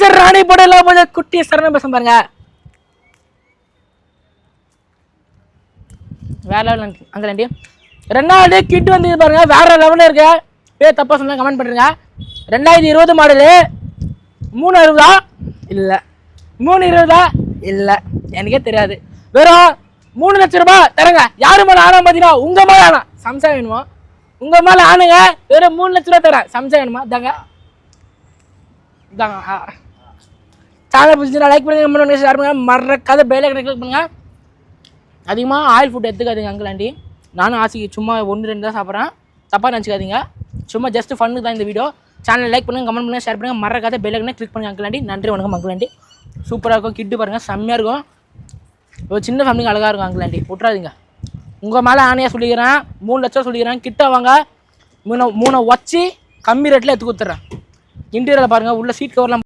Sir ராணி படம் போது குட்டி சரண பேச பாருங்க. வேற லெவல் அந்த ரெண்டு. ரெண்டாவது கிட் வந்து பாருங்க வேற லெவலில் இருக்கு. பேர் தப்பா சொன்னா கமெண்ட் பண்ணுங்க ரெண்டாயிரத்தி இருபது மாடலு மூணு அறுபதா? இல்லை. மூணு இருபதா? இல்லை. எனக்கே தெரியாது. வெறும் மூணு லட்ச ரூபாய் தரங்க. யாரு மேலே ஆனா பார்த்தீங்கன்னா உங்க மேலே ஆனா சம்சா வேணுமா? உங்க மேலே ஆனுங்க வெறும் மூணு லட்ச ரூபா தரேன். சம்சா வேணுமா? தாங்க சேனல் பிடிச்சிருந்தா லைக் பண்ணுங்க கமெண்ட் பண்ணுங்க ஷேர் பண்ணுங்க. மறக்காத பெல் ஐக்கனை கிளிக் பண்ணுங்க. அதிகமாக ஆயில் ஃபுட் எடுத்துக்காதீங்க அங்கிள் ஆண்டி நானும் ஆசைக்கு சும்மா ஒன்று ரெண்டு தான் சாப்பிட்றேன். தப்பாக நினச்சிக்காதீங்க. சும்மா ஜஸ்ட் ஃபன்னு தான் இந்த வீடியோ சேனல் லைக் பண்ணுங்கள் கமெண்ட் பண்ணுங்கள் ஷேர் பண்ணுங்க. மறக்காத பெல் ஐக்கனை கிளிக் பண்ணுங்க அங்கிள் ஆண்டி நன்றி வணக்கம் அங்கிள் ஆண்டி சூப்பராக இருக்கும் கிட்டு பாருங்கள் செம்மையாக இருக்கும். ஒரு சின்ன ஃபேமிலிக்கு அழகாக இருக்கும் அங்கிள் ஆண்டி விட்றாதீங்க உங்கள் மேலே ஆணையாக சொல்லிக்கிறேன் மூணு லட்சம் சொல்லிக்கிறேன். கிட்ட வாங்க. மூணு மூணை வச்சு கம்மி ரேட்டில் எடுத்து கொடுத்துட்றேன். இன்டீரியரில் பாருங்கள் உள்ள சீட் கவர்லாம்